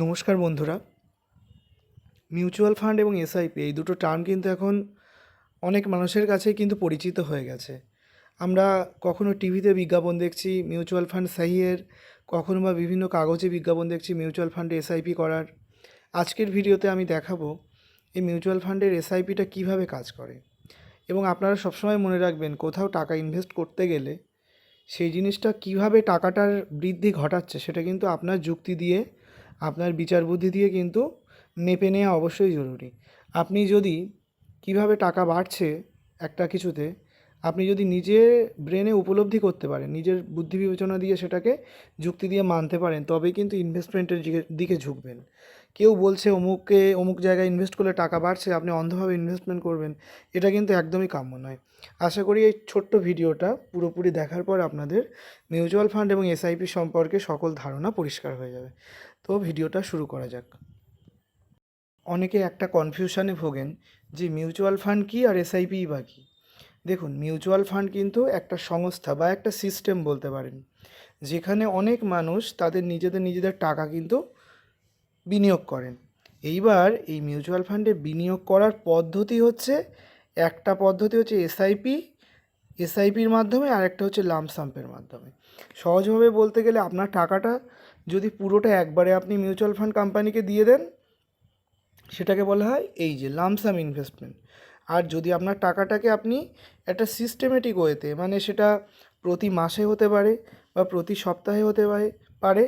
নমস্কার বন্ধুরা। Mutual fund এবং এসআইপি, এই দুটো টার্ম কিন্তু এখন অনেক মানুষের কাছে কিন্তু পরিচিত হয়ে গেছে। আমরা কখনো টিভিতে বিজ্ঞাপন দেখছি মিউচুয়াল ফান্ড সাহিয়ের, কখনো বা বিভিন্ন কাগজে বিজ্ঞাপন দেখছি মিউচুয়াল ফান্ডে এসআইপি করার। আজকের ভিডিওতে আমি দেখাবো এই মিউচুয়াল ফান্ডের এসআইপিটা কীভাবে কাজ করে এবং আপনারা সবসময় মনে রাখবেন কোথাও টাকা ইনভেস্ট করতে গেলে সেই জিনিসটা কীভাবে টাকাটার বৃদ্ধি ঘটাচ্ছে সেটা কিন্তু আপনার যুক্তি দিয়ে আপনার বিচার বুদ্ধি দিয়ে কিন্তু মেপে নেওয়া অবশ্যই জরুরি। আপনি যদি কীভাবে টাকা বাড়ছে একটা কিছুতে, আপনি যদি নিজে ব্রেনে উপলব্ধি করতে পারেন, নিজের বুদ্ধি বিবেচনা দিয়ে সেটাকে যুক্তি দিয়ে মানতে পারেন, তবেই কিন্তু ইনভেস্টমেন্টের দিকে- দিকে ঝুঁকবেন। কেউ বলছে অমুককে, অমুক জায়গায় ইনভেস্ট করলে টাকা বাড়ছে, আপনি অন্ধভাবে ইনভেস্টমেন্ট করবেন, এটা কিন্তু একদমই কাম্য নয়। আশা করি এই ছোট্ট ভিডিওটা পুরোপুরি দেখার পর আপনাদের মিউচুয়াল ফান্ড এবং এসআইপি সম্পর্কে সকল ধারণা পরিষ্কার হয়ে যাবে। তো ভিডিওটা শুরু করা যাক। অনেকে একটা কনফিউশনে ভোগেন যে মিউচুয়াল ফান্ড কী আর এসআইপি বা কী? দেখুন মিউচুয়াল ফান্ড কিন্তু একটা সংস্থা বা একটা সিস্টেম বলতে পারেন, যেখানে অনেক মানুষ তাদের নিজেদের নিজেদের টাকা কিন্তু বিনিয়োগ করেন। এইবার এই মিউচুয়াল ফান্ডে বিনিয়োগ করার পদ্ধতি হচ্ছে, একটা পদ্ধতি হচ্ছে এসআইপি এসআইপির মাধ্যমে আর একটা হচ্ছে লামসাম্পের মাধ্যমে। সহজভাবে বলতে গেলে আপনার টাকাটা যদি পুরোটা একবারে আপনি মিউচুয়াল ফান্ড কোম্পানিকে দিয়ে দেন, সেটাকে বলা হয় এই যে লামসাম ইনভেস্টমেন্ট আর যদি আপনার টাকাটাকে আপনি একটা সিস্টেমেটিক ওয়েতে মানে সেটা প্রতি মাসে হতে পারে বা প্রতি সপ্তাহে হতে পারে পারে,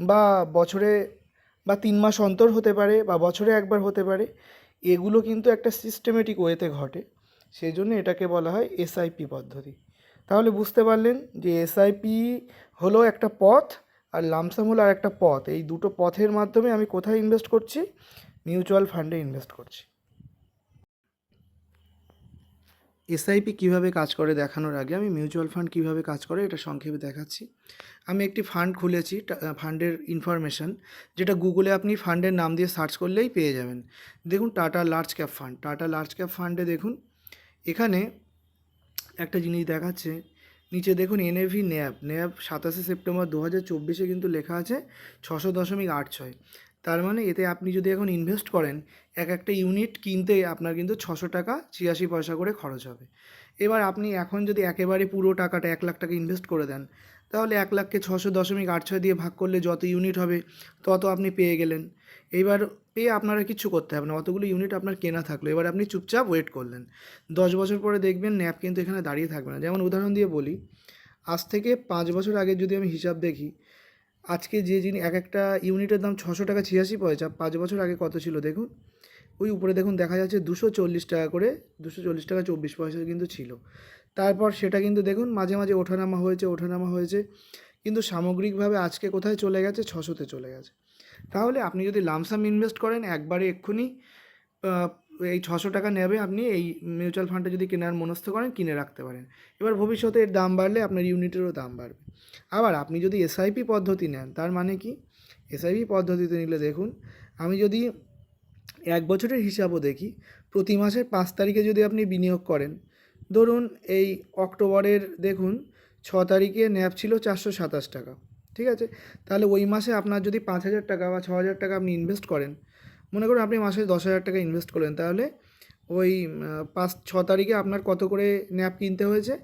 বা বছরে বা তিন মাস অন্তর হতে পারে বা বছরে একবার হতে পারে, এগুলো কিন্তু একটা সিস্টেমেটিক ওয়েতে ঘটে। সেই জন্য এটাকে বলা হয় এসআইপি পদ্ধতি। তাহলে বুঝতে পারলেন যে এসআইপি হলো একটা পথ আর লামসাম হলো আর একটা পথ। এই দুটো পথের মাধ্যমে আমি কোথায় ইনভেস্ট করছি? মিউচুয়াল ফান্ডে ইনভেস্ট করছি। এসআইপি কীভাবে কাজ করে দেখানোর আগে, আমি মিউচুয়াল ফান্ড কীভাবে কাজ করে এটা সংক্ষেপে দেখাচ্ছি। আমি একটি ফান্ড খুলেছি ফান্ডের ইনফরমেশান, যেটা গুগলে আপনি ফান্ডের নাম দিয়ে সার্চ করলেই পেয়ে যাবেন। দেখুন Tata large cap fund, Tata large cap ফান্ডে দেখুন, এখানে একটা জিনিস দেখাচ্ছে, নিচে দেখুন এনএভি ন্যাব ন্যাব সাতাশে সেপ্টেম্বর দু হাজার চব্বিশে কিন্তু লেখা আছে ছশো দশমিক আট ছয়। তার মানে এতে আপনি যদি এখন ইনভেস্ট করেন, এক একটা ইউনিট কিনতে আপনার কিন্তু ছশো টাকা ছিয়াশি পয়সা করে খরচ হবে। এবার আপনি এখন যদি একেবারে পুরো টাকাটা এক লাখ টাকা ইনভেস্ট করে দেন, তাহলে এক লাখকে ছশো দশমিক আট ছয় দিয়ে ভাগ করলে যত ইউনিট হবে, তত আপনি পেয়ে গেলেন। এইবার পেয়ে আপনারা কিছু করতে হবে না, অতগুলো ইউনিট আপনার কেনা থাকল। এবার আপনি চুপচাপ ওয়েট করলেন। দশ বছর পরে দেখবেন ন্যাপ কিন্তু এখানে দাঁড়িয়ে থাকবে না। যেমন উদাহরণ দিয়ে বলি, আজ থেকে পাঁচ বছর আগে যদি আমি হিসাব দেখি আজকে যে জিনিস এক একটা ইউনিটের দাম ছশো টাকা ছিয়াশি পয়সা, পাঁচ বছর আগে কত ছিল দেখুন? ওই উপরে দেখুন দেখা যাচ্ছে দুশো চল্লিশ টাকা করে, দুশো চল্লিশ টাকা চব্বিশ পয়সা কিন্তু ছিল। তারপর সেটা কিন্তু দেখুন মাঝে মাঝে ওঠানামা হয়েছে ওঠানামা হয়েছে, কিন্তু সামগ্রিকভাবে আজকে কোথায় চলে গেছে? ছশোতে চলে গেছে। তাহলে আপনি যদি লামসাম ইনভেস্ট করেন, একবারে এক্ষুনি এই ছশো টাকা নেবে আপনি, এই মিউচুয়াল ফান্ডে যদি কেনার মনস্থ করেন, কিনে রাখতে পারেন। এবার ভবিষ্যতে এর দাম বাড়লে আপনার ইউনিটেরও দাম বাড়বে। আবার আপনি যদি এসআইপি পদ্ধতি নেন, তার মানে কি? এসআইপি পদ্ধতিতে নিলে দেখুন, আমি যদি এক বছরের হিসাবও দেখি, প্রতি মাসের পাঁচ তারিখে যদি আপনি বিনিয়োগ করেন, ধরুন এই অক্টোবরের দেখুন, ছ তারিখে ন্যাপ ছিল চারশো সাতাশ টাকা, ঠিক আছে? তাহলে ওই মাসে আপনার যদি পাঁচ হাজার টাকা বা ছ হাজার টাকা আপনি ইনভেস্ট করেন মনে করুন আপনি মাসে দশ হাজার টাকা ইনভেস্ট করলেন, তাহলে ওই পাঁচ, ছ তারিখে আপনার কত করে ন্যাপ কিনতে হয়েছে?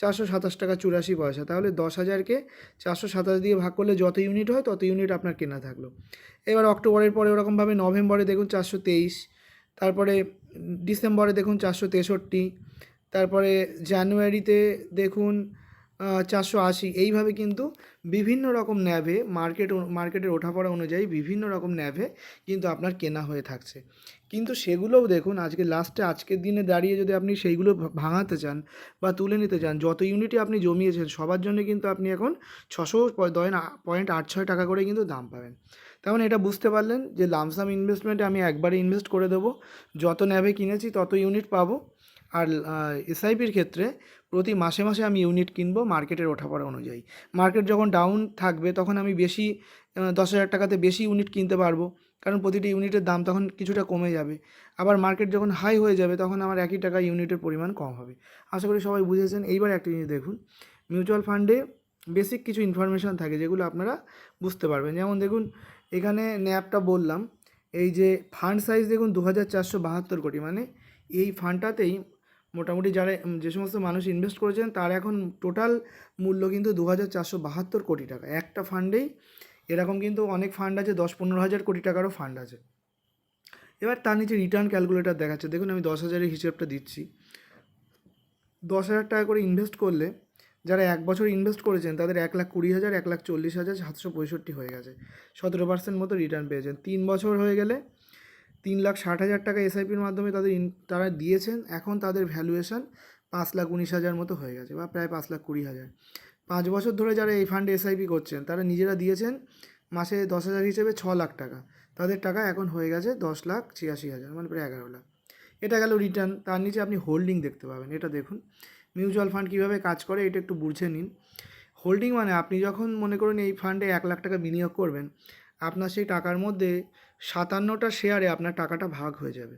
চারশো সাতাশ টাকা চুরাশি পয়সা। তাহলে দশ হাজারকে চারশো সাতাশ দিয়ে ভাগ করলে যত ইউনিট হয়, তত ইউনিট আপনার কেনা থাকল। এবার অক্টোবরের পরে ওরকমভাবে নভেম্বরে দেখুন চারশো তেইশ, তারপরে ডিসেম্বরে দেখুন চারশো তেষট্টি, তারপরে জানুয়ারিতে দেখুন চারশো আশি। এইভাবে কিন্তু বিভিন্ন রকম ন্যাভে, মার্কেট মার্কেটের ওঠাপড়া অনুযায়ী বিভিন্ন রকম ন্যাভে কিন্তু আপনার কেনা হয়ে থাকছে। কিন্তু সেগুলোও দেখুন, আজকে লাস্টে আজকের দিনে দাঁড়িয়ে যদি আপনি সেইগুলো ভাঙাতে চান বা তুলে নিতে চান, যত ইউনিটই আপনি জমিয়েছেন, সবার জন্য কিন্তু আপনি এখন ছশো দয় পয়েন্ট আট ছয় টাকা করে কিন্তু দাম পাবেন। তার মানে এটা বুঝতে পারলেন যে লামসাম ইনভেস্টমেন্টে আমি একবারে ইনভেস্ট করে দেবো। যত ন্যাভে কিনেছি, তত ইউনিট পাবো। আর এসআইপির ক্ষেত্রে প্রতি মাসে মাসে আমি ইউনিট কিনবো মার্কেটের ওঠাপড়া অনুযায়ী। মার্কেট যখন ডাউন থাকবে, তখন আমি বেশি দশ হাজার টাকাতে বেশি ইউনিট কিনতে পারব। কারণ প্রতিটি ইউনিটের দাম তখন কিছুটা কমে যাবে। আবার মার্কেট যখন হাই হয়ে যাবে, তখন আমার একই টাকা ইউনিটের পরিমাণ কম হবে। আশা করি সবাই বুঝেছেন। এইবার একটা জিনিস দেখুন। মিউচুয়াল ফান্ডে বেসিক কিছু ইনফরমেশান থাকে, যেগুলো আপনারা বুঝতে পারবেন। যেমন দেখুন, এখানে ন্যাপটা বললাম, এই যে ফান্ড সাইজ দেখুন দু হাজার চারশো বাহাত্তর কোটি। মানে এই ফান্ডটাতেই মোটামুটি যারা যে সমস্ত মানুষ ইনভেস্ট করেছেন, তার এখন টোটাল মূল্য কিন্তু দু হাজার চারশো বাহাত্তর কোটি টাকা। একটা ফান্ডেই এরকম কিন্তু অনেক ফান্ড আছে, দশ পনেরো হাজার কোটি টাকারও ফান্ড আছে। এবার তার নিচে রিটার্ন ক্যালকুলেটর দেখাচ্ছে। দেখুন, আমি দশ হাজারের হিসেবটা দিচ্ছি। দশ হাজার টাকা করে ইনভেস্ট করলে, যারা এক বছর ইনভেস্ট করেছেন, তাদের এক লাখ কুড়ি হাজার, এক লাখ চল্লিশ হাজার সাতশো পঁয়ষট্টি হয়ে গেছে। সতেরো পার্সেন্ট মতো রিটার্ন পেয়েছেন। তিন বছর হয়ে গেলে তিন লাখ ষাট হাজার টাকা এসআইপির মাধ্যমে তাদের তারা দিয়েছেন। এখন তাদের ভ্যালুয়েশন পাঁচ লাখ উনিশ হাজার মতো হয়ে গেছে বা প্রায় পাঁচ লাখ কুড়ি হাজার। পাঁচ বছর ধরে যারা এই ফান্ডে এসআইপি করছেন, তারা নিজেরা দিয়েছেন মাসে দশ হাজার হিসেবে ছ লাখ টাকা। তাদের টাকা এখন হয়ে গেছে দশ লাখ ছিয়াশি হাজার মানে প্রায় এগারো লাখ। এটা গেল রিটার্ন তার নিচে আপনি হোল্ডিং দেখতে পাবেন, এটা দেখুন। মিউচুয়াল ফান্ড কীভাবে কাজ করে, এটা একটু বুঝে নিন। হোল্ডিং মানে আপনি যখন মনে করুন এই ফান্ডে এক লাখ টাকা বিনিয়োগ করবেন, আপনার সেই টাকার মধ্যে সাতান্নটা শেয়ারে আপনার টাকাটা ভাগ হয়ে যাবে।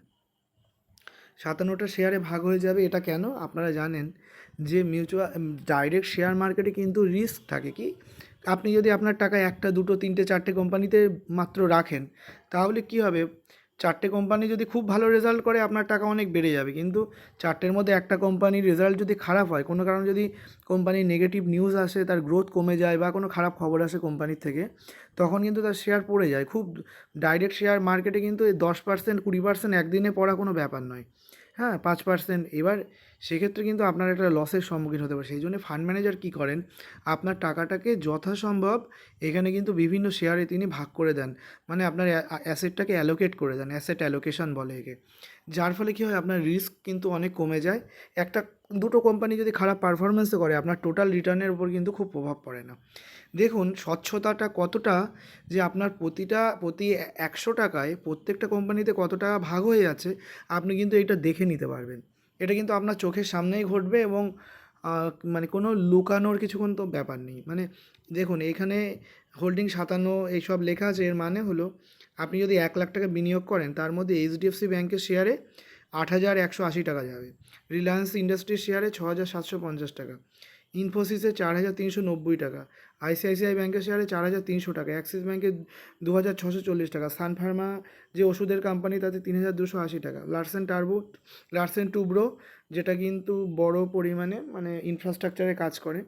সাতান্নটা শেয়ারে ভাগ হয়ে যাবে এটা কেন? আপনারা জানেন যে মিউচুয়াল ডাইরেক্ট শেয়ার মার্কেটে কিন্তু রিস্ক থাকে কি? আপনি যদি আপনার টাকা একটা, দুটো, তিনটে, চারটে কোম্পানিতে মাত্র রাখেন, তাহলে কি হবে? চারটে কোম্পানি যদি খুব ভালো রেজাল্ট করে, আপনার টাকা অনেক বেড়ে যাবে। কিন্তু চারটের মধ্যে একটা কোম্পানির রেজাল্ট যদি খারাপ হয়, কোনো কারণে যদি কোম্পানির নেগেটিভ নিউজ আসে, তার গ্রোথ কমে যায় বা কোনো খারাপ খবর আসে কোম্পানির থেকে, তখন কিন্তু তার শেয়ার পড়ে যায়। খুব ডাইরেক্ট শেয়ার মার্কেটে কিন্তু এই দশ পার্সেন্ট কুড়ি পার্সেন্ট একদিনে পড়া কোনো ব্যাপার নয়। হ্যাঁ পাঁচ পার্সেন্ট এবার সেক্ষেত্রে কিন্তু আপনার একটা লসের সম্মুখীন হতে পারে সেই জন্য ফান্ড ম্যানেজার কী করেন? আপনার টাকাটাকে যথাসম্ভব এখানে কিন্তু বিভিন্ন শেয়ারে তিনি ভাগ করে দেন। মানে আপনার অ্যাসেটটাকে অ্যালোকেট করে দেন। অ্যাসেট অ্যালোকেশন বলে একে। যার ফলে কী হয়, আপনার রিস্ক কিন্তু অনেক কমে যায়। একটা, দুটো কোম্পানি যদি খারাপ পারফরমেন্সও করে, আপনার টোটাল রিটার্নের উপর কিন্তু খুব প্রভাব পড়ে না। দেখুন, স্বচ্ছতাটা কতটা যে আপনার প্রতিটা, প্রতি একশো টাকায় প্রত্যেকটা কোম্পানিতে কত টাকা ভাগ হয়ে যাচ্ছে, আপনি কিন্তু এটা দেখে নিতে পারবেন। এটা কিন্তু আপনার চোখের সামনেই ঘটবে এবং মানে কোনো লুকানোর কিছু তো ব্যাপার নেই। মানে দেখুন, এখানে হোল্ডিং সাতান্ন এইসব লেখা আছে, এর মানে হলো আপনি যদি এক লাখ টাকা বিনিয়োগ করেন, তার মধ্যে এইচডিএফসি ব্যাংকের শেয়ারে আট হাজার একশো আশি টাকা যাবে। রিলায়েন্স ইন্ডাস্ট্রির শেয়ারে ছ হাজার সাতশো পঞ্চাশ টাকা। ইনফোসিসে চার হাজার তিনশো নব্বই টাকা। আইসিআইসিআই ব্যাংকের শেয়ারে চার হাজার তিনশো টাকা। অ্যাক্সিস ব্যাংকে দু হাজার ছশো চল্লিশ টাকা। সান ফার্মা যে ওষুধের কোম্পানি, তাতে তিন হাজার দুশো আশি টাকা। লার্সেন টার্বো, লার্সেন টুব্রো, যেটা কিন্তু বড় পরিমাণে মানে ইনফ্রাস্ট্রাকচারে কাজ করে।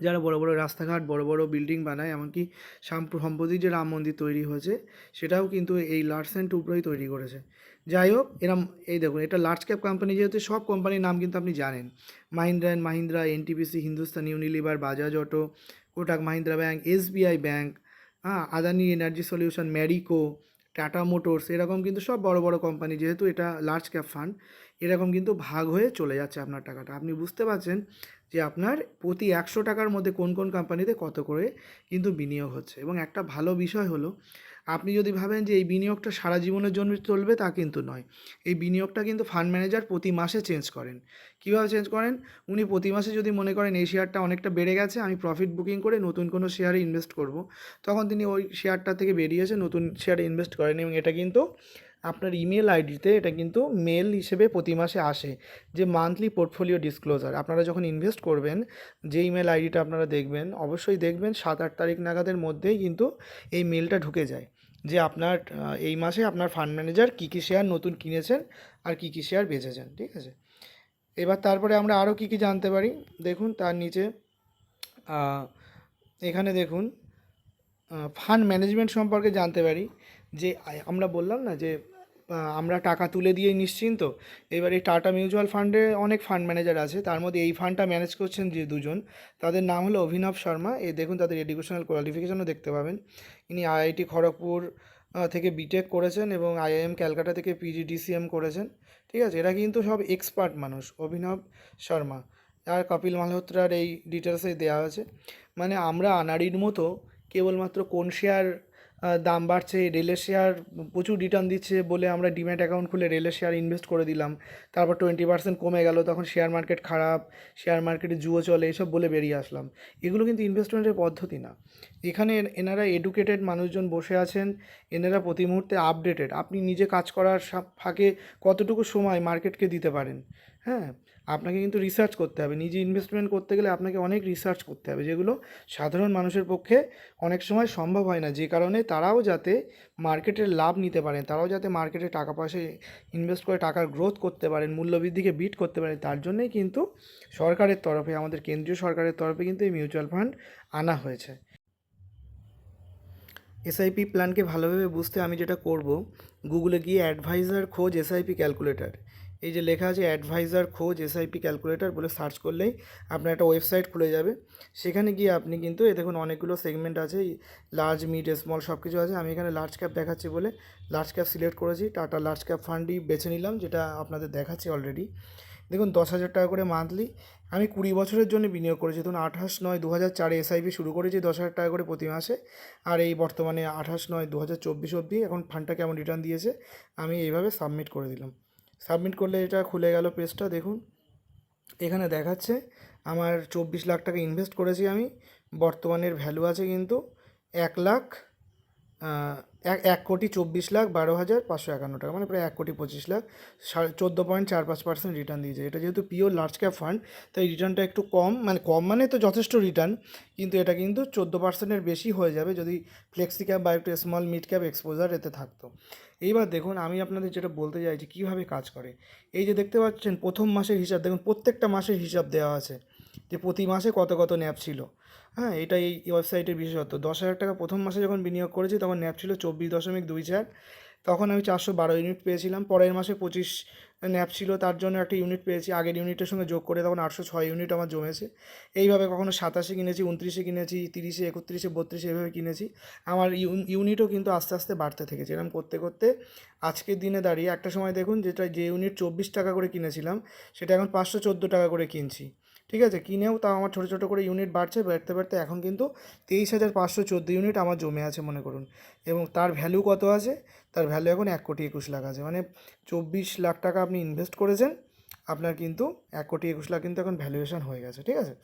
যারা বড় বড় রাস্তাঘাট, বড় বড় বিল্ডিং বানায়, এমনকি সাম্প্র- সম্প্রতি যে রাম মন্দির তৈরি হয়েছে, সেটাও কিন্তু এই লার্সেন টুব্রোই তৈরি করেছে। যাই হোক, এরম, এই দেখুন, এটা লার্জ ক্যাপ কোম্পানি যেহেতু, সব কোম্পানির নাম কিন্তু আপনি জানেন। Mahindra and Mahindra NTPC Hindustan Unilever Bajaj auto Kotak Mahindra bank SBI bank হ্যাঁ Adani energy solution Marico Tata motors এরকম কিন্তু সব বড় বড় কোম্পানি যেহেতু এটা লার্জ ক্যাপ ফান্ড এরকম কিন্তু ভাগ হয়ে চলে যাচ্ছে আপনার টাকাটা। আপনি বুঝতে পারছেন যে আপনার প্রতি একশো টাকার মধ্যে কোন কোন কোম্পানিতে কত করে কিন্তু বিনিয়োগ হচ্ছে। এবং একটা ভালো বিষয় হলো, আপনি যদি ভাবেন যে এই বিনিয়োগটা সারা জীবনের জন্য চলবে তা কিন্তু নয়। এই বিনিয়োগটা কিন্তু ফান্ড ম্যানেজার প্রতি মাসে চেঞ্জ করেন। কীভাবে চেঞ্জ করেন? উনি প্রতি মাসে যদি মনে করেন এই শেয়ারটা অনেকটা বেড়ে গেছে, আমি প্রফিট বুকিং করে নতুন কোনো শেয়ারে ইনভেস্ট করব, তখন তিনি ওই শেয়ারটা থেকে বেরিয়ে এসে নতুন শেয়ারে ইনভেস্ট করেন এবং এটা কিন্তু আপনার ইমেল আইডিতে এটা কিন্তু মেল হিসেবে প্রতি মাসে আসে, যে মান্থলি পোর্টফোলিও ডিসক্লোজার আপনারা যখন ইনভেস্ট করবেন, যে ইমেল আইডিটা আপনারা দেখবেন, অবশ্যই দেখবেন সাত আট তারিখ নাগাদের মধ্যেই কিন্তু এই মেলটা ঢুকে যায়, যে আপনার এই মাসে আপনার ফান্ড ম্যানেজার কী কী শেয়ার নতুন কিনেছেন আর কী কী শেয়ার বেচেছেন, ঠিক আছে? এবার তারপরে আমরা আরও কী কী জানতে পারি? দেখুন, তার নিচে এখানে দেখুন ফান্ড ম্যানেজমেন্ট সম্পর্কে জানতে পারি। যে আমরা বললাম না যে আমরা টাকা তুলে দিয়েই নিশ্চিন্ত। এবার এই টাটা মিউচুয়াল ফান্ডে অনেক ফান্ড ম্যানেজার আছে, তার মধ্যে এই ফান্ডটা ম্যানেজ করছেন যে দুজন। তাদের নাম হলো অভিনব শর্মা। এ দেখুন তাদের এডুকেশনাল কোয়ালিফিকেশনও দেখতে পাবেন। ইনি আইআইটি খড়গপুর থেকে বিটেক করেছেন এবং আইআইএম ক্যালকাটা থেকে পিজিডিসিএম করেছেন। ঠিক আছে? এরা কিন্তু সব এক্সপার্ট মানুষ, অভিনব শর্মা। আর কপিল মালহোত্রার এই ডিটেলসে দেওয়া আছে। মানে আমরা আনাড়ির মতো কেবলমাত্র কোন শেয়ার দাম বাড়ছে, রেলের শেয়ার প্রচুর রিটার্ন দিচ্ছে বলে আমরা ডিম্যাট অ্যাকাউন্ট খুলে রেলের শেয়ার ইনভেস্ট করে দিলাম। তারপর টোয়েন্টি পার্সেন্ট কমে গেল, তখন শেয়ার মার্কেট খারাপ শেয়ার মার্কেটে জুয়ো চলে, এসব বলে বেরিয়ে আসলাম। এগুলো কিন্তু ইনভেস্টমেন্টের পদ্ধতি না। এখানে এনারা এডুকেটেড মানুষজন বসে আছেন, এনারা প্রতি মুহূর্তে আপডেটেড আপনি নিজে কাজ করার ফাঁকে কতটুকু সময় মার্কেটকে দিতে পারেন? হ্যাঁ? আপনাকে কিন্তু রিসার্চ করতে হবে। নিজে ইনভেস্টমেন্ট করতে গেলে আপনাকে অনেক রিসার্চ করতে হবে, যেগুলো সাধারণ মানুষের পক্ষে অনেক সময় সম্ভব হয় না। যে কারণে তারাও যাতে মার্কেটের লাভ নিতে পারেন, তারাও যাতে মার্কেটে টাকা পয়সা ইনভেস্ট করে টাকার গ্রোথ করতে পারেন, মূল্যবৃদ্ধিকে বিট করতে পারেন, তার জন্যই কিন্তু সরকারের তরফে, আমাদের কেন্দ্রীয় সরকারের তরফে কিন্তু এই মিউচুয়াল ফান্ড আনা হয়েছে। এসআইপি প্ল্যানকে ভালোভাবে বুঝতে আমি যেটা করব গুগলে গিয়ে অ্যাডভাইজার খোঁজ এসআইপি ক্যালকুলেটর এই যে লেখা আছে অ্যাডভাইজার খোঁজ, এসআইপি ক্যালকুলেটর বলে সার্চ করলেই আপনার একটা ওয়েবসাইট খুলে যাবে। সেখানে গিয়ে আপনি কিন্তু এ দেখুন অনেকগুলো সেগমেন্ট আছে লার্জ মিড স্মল সব কিছু আছে। আমি এখানে লার্জ ক্যাপ দেখাচ্ছি বলে লার্জ ক্যাপ সিলেক্ট করেছি। টাটা লার্জ ক্যাপ ফান্ডই বেছে নিলাম, যেটা আপনাদের দেখাচ্ছি অলরেডি দেখুন দশ হাজার টাকা করে মান্থলি আমি কুড়ি বছরের জন্য বিনিয়োগ করেছি। ধরুন আঠাশ নয় দু হাজার চারে এসআইপি শুরু করেছি দশ হাজার টাকা করে প্রতি মাসে। আর এই বর্তমানে আঠাশ নয় দু হাজার চব্বিশ অবধি এখন ফান্ডটা কেমন রিটার্ন দিয়েছে, আমি এইভাবে সাবমিট করে দিলাম। সাবমিট করলে এটা খুলে গেল পেজটা, দেখুন। এখানে দেখাচ্ছে, আমার চব্বিশ লাখ টাকা ইনভেস্ট করেছি আমি। বর্তমানের ভ্যালু আছে কিন্তু এক লাখ এক কোটি চব্বিশ লাখ বারো হাজার পাঁচশো একান্ন টাকা মানে প্রায় এক কোটি পঁচিশ লাখ চোদ্দ পয়েন্ট চার পাঁচ পার্সেন্ট রিটার্ন দিয়েছে। এটা যেহেতু পিওর লার্জ ক্যাপ ফান্ড তাই রিটার্নটা একটু কম মানে কম মানে তো যথেষ্ট রিটার্ন কিন্তু এটা কিন্তু চোদ্দ পার্সেন্টের বেশি হয়ে যাবে যদি ফ্লেক্সি ক্যাপ বা একটু স্মল মিড ক্যাপ এক্সপোজার এতে থাকতো। এইবার দেখুন, আমি আপনাদের যেটা বলতে চাইছি কীভাবে কাজ করে। এই যে দেখতে পাচ্ছেন, প্রথম মাসের হিসাব, দেখুন প্রত্যেকটা মাসের হিসাব দেওয়া আছে যে প্রতি মাসে কত কত ন্যাপ ছিল। হ্যাঁ এটা এই ওয়েবসাইটের বিশেষত্ব। দশ হাজার টাকা প্রথম মাসে যখন বিনিয়োগ করেছি, তখন ন্যাপ ছিল চব্বিশ দশমিক দুই চার। তখন আমি চারশো বারো ইউনিট পেয়েছিলাম। পরের মাসে পঁচিশ ন্যাপ ছিল, তার জন্য একটা ইউনিট পেয়েছি। আগের ইউনিটের সঙ্গে যোগ করে তখন আটশো ছয় ইউনিট আমার জমেছে। এইভাবে কখনো সাতাশে কিনেছি, উনত্রিশে কিনেছি, তিরিশে, একত্রিশে, বত্রিশে এইভাবে কিনেছি। আমার ইউন- ইউনিটও কিন্তু আস্তে আস্তে বাড়তে থেকেছে। এরকম করতে করতে আজকের দিনে দাঁড়িয়ে একটা সময় দেখুন, যেটা যে ইউনিট চব্বিশ টাকা করে কিনেছিলাম, সেটা এখন পাঁচশো চোদ্দ টাকা করে কিনছি। ঠিক আছে? কিনেও তাও আমার ছোটো ছোটো করে ইউনিট বাড়ছে, বাড়তে বাড়তে এখন কিন্তু তেইশ হাজার পাঁচশো চোদ্দ ইউনিট আমার জমে আছে মনে করুন। এবং তার ভ্যালু কত আছে? তার ভ্যালু এখন এক কোটি একুশ লাখ আছে। মানে চব্বিশ লাখ টাকা আপনি ইনভেস্ট করেছেন, আপনার কিন্তু এক কোটি একুশ লাখ কিন্তু এখন ভ্যালুয়েশন হয়ে গেছে, ঠিক আছে?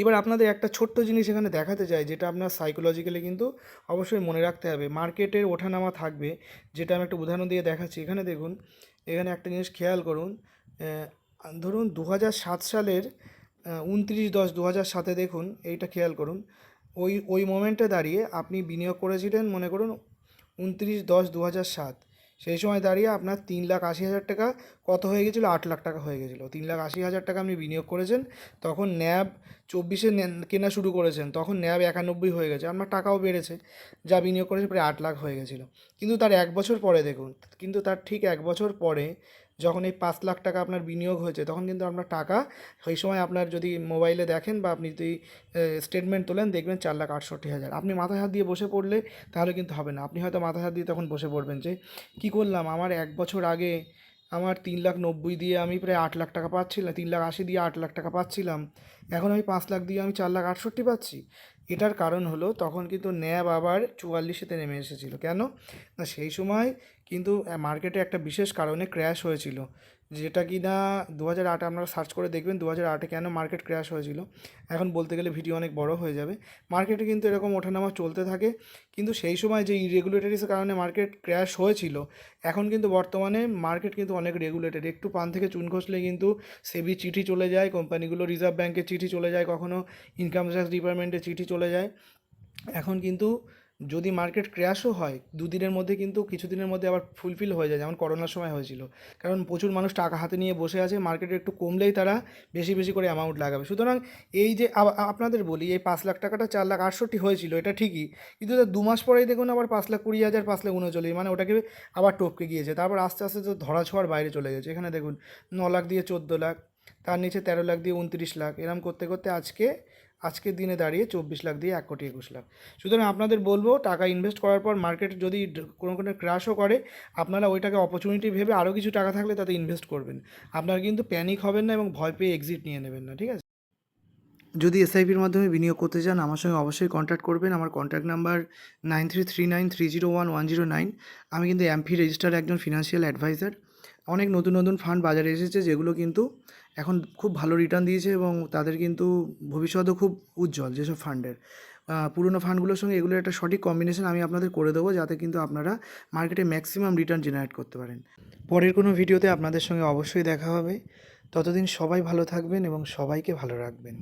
এবার আপনাদের একটা ছোট্ট জিনিস এখানে দেখাতে চাই, যেটা আপনার সাইকোলজিক্যালি কিন্তু অবশ্যই মনে রাখতে হবে। মার্কেটের ওঠানামা থাকবে, যেটা আমি একটা উদাহরণ দিয়ে দেখাচ্ছি। এখানে দেখুন, এখানে একটা জিনিস খেয়াল করুন ধরুন দু হাজার সাত সালের উনত্রিশ দশ দু হাজার সাতে দেখুন, এইটা খেয়াল করুন, ওই ওই মোমেন্টে দাঁড়িয়ে আপনি বিনিয়োগ করেছিলেন মনে করুন উনত্রিশ দশ দু সাত, সেই সময় দাঁড়িয়ে আপনার তিন লাখ আশি হাজার টাকা কত হয়ে গেছিল? আট লাখ টাকা হয়ে গেছিল। তিন লাখ আশি হাজার টাকা আপনি বিনিয়োগ করেছেন, তখন ন্যাব চব্বিশে কেনা শুরু করেছেন, তখন ন্যাব একানব্বই হয়ে গেছে আপনার টাকাও বেড়েছে, যা বিনিয়োগ করেছে প্রায় আট লাখ হয়ে গেছিল। কিন্তু তার এক বছর পরে দেখুন, কিন্তু তার ঠিক এক বছর পরে যখন এই পাঁচ লাখ টাকা আপনার বিনিয়োগ হয়েছে, তখন কিন্তু আপনার টাকা সেই সময় আপনার যদি মোবাইলে দেখেন বা আপনি যদি স্টেটমেন্ট তোলেন, দেখবেন চার লাখ আটষট্টি হাজার। আপনি মাথায় হাত দিয়ে বসে পড়লে তাহলে কিন্তু হবে না। আপনি হয়তো মাথায় হাত দিয়ে তখন বসে পড়বেন যে, কী করলাম? আমার এক বছর আগে আমার তিন লাখ নব্বই দিয়ে আমি প্রায় আট লাখ টাকা পাচ্ছিলাম, তিন লাখ আশি দিয়ে আট লাখ টাকা পাচ্ছিলাম। এখন আমি পাঁচ লাখ দিয়ে আমি চার লাখ আটষট্টি পাচ্ছি। এটার কারণ হলো তখন কিন্তু ন্যাব আবার চুয়াল্লিশেতে নেমে এসেছিল। কেন? না, সেই সময় কিন্তু মার্কেটে একটা বিশেষ কারণে ক্র্যাশ হয়েছিল। যেটা কি না দু হাজার আটে আপনারা সার্চ করে দেখবেন দু হাজার আটে কেন মার্কেট ক্র্যাশ হয়েছিল? এখন বলতে গেলে ভিডিও অনেক বড় হয়ে যাবে। মার্কেটে কিন্তু এরকম ওঠানামা চলতে থাকে, কিন্তু সেই সময় যে ইরেগুলেটরিসের কারণে মার্কেট ক্র্যাশ হয়েছিল, এখন কিন্তু বর্তমানে মার্কেট কিন্তু অনেক রেগুলেটেড একটু পান থেকে চুন খসলে কিন্তু সেবি চিঠি চলে যায়, কোম্পানিগুলো রিজার্ভ ব্যাঙ্কের চিঠি চলে যায় কখনও ইনকাম ট্যাক্স ডিপার্টমেন্টের চিঠি চলে যায়। এখন কিন্তু যদি মার্কেট ক্র্যাশও হয়, দুদিনের মধ্যে কিন্তু কিছুদিনের মধ্যে আবার ফুলফিল হয়ে যায়, যেমন করোনার সময় হয়েছিল। কারণ প্রচুর মানুষ টাকা হাতে নিয়ে বসে আছে মার্কেটে একটু কমলেই তারা বেশি বেশি করে অ্যামাউন্ট লাগাবে। সুতরাং এই যে আপনাদের বলি, এই পাঁচ লাখ টাকাটা চার লাখ আটষট্টি হয়েছিল, এটা ঠিকই। কিন্তু দু মাস পরেই দেখুন আবার পাঁচ লাখ কুড়ি হাজার, পাঁচ লাখ উনচল্লিশ মানে ওটাকে আবার টপকে গিয়েছে। তারপর আস্তে আস্তে তো ধরা ছোঁয়ার বাইরে চলে গেছে। এখানে দেখুন, ন লাখ দিয়ে চোদ্দ লাখ, তার নিচে তেরো লাখ দিয়ে উনত্রিশ লাখ, এরম করতে করতে আজকে আজকের দিনে দাঁড়িয়ে চব্বিশ লাখ দিয়ে এক কোটি একুশ লাখ। সুতরাং আপনাদের বলব, টাকা ইনভেস্ট করার পর মার্কেট যদি কোনো কোনো ক্রাশও করে, আপনারা ওইটাকে অপরচুনিটি ভেবে আরও কিছু টাকা থাকলে তাতে ইনভেস্ট করবেন। আপনারা কিন্তু প্যানিক হবেন না এবং ভয় পেয়ে এক্সিট নিয়ে নেবেন না, ঠিক আছে? যদি এসআইপির মাধ্যমে বিনিয়োগ করতে চান, আমার সঙ্গে অবশ্যই কন্ট্যাক্ট করবেন। আমার contact number nine three three nine three zero one one zero nine আমি কিন্তু এমফি রেজিস্টার একজন ফিনান্সিয়াল অ্যাডভাইজার অনেক নতুন নতুন ফান্ড বাজারে এসেছে, যেগুলো কিন্তু এখন খুব ভালো রিটার্ন দিয়েছে এবং তাদের কিন্তু ভবিষ্যতও খুব উজ্জ্বল যেসব ফান্ডের পুরনো ফান্ডগুলোর সঙ্গে এগুলোর একটা সঠিক কম্বিনেশন আমি আপনাদের করে দেবো যাতে কিন্তু আপনারা মার্কেটে ম্যাক্সিমাম রিটার্ন জেনারেট করতে পারেন। পরের কোনো ভিডিওতে আপনাদের সঙ্গে অবশ্যই দেখা হবে। ততদিন সবাই ভালো থাকবেন এবং সবাইকে ভালো রাখবেন।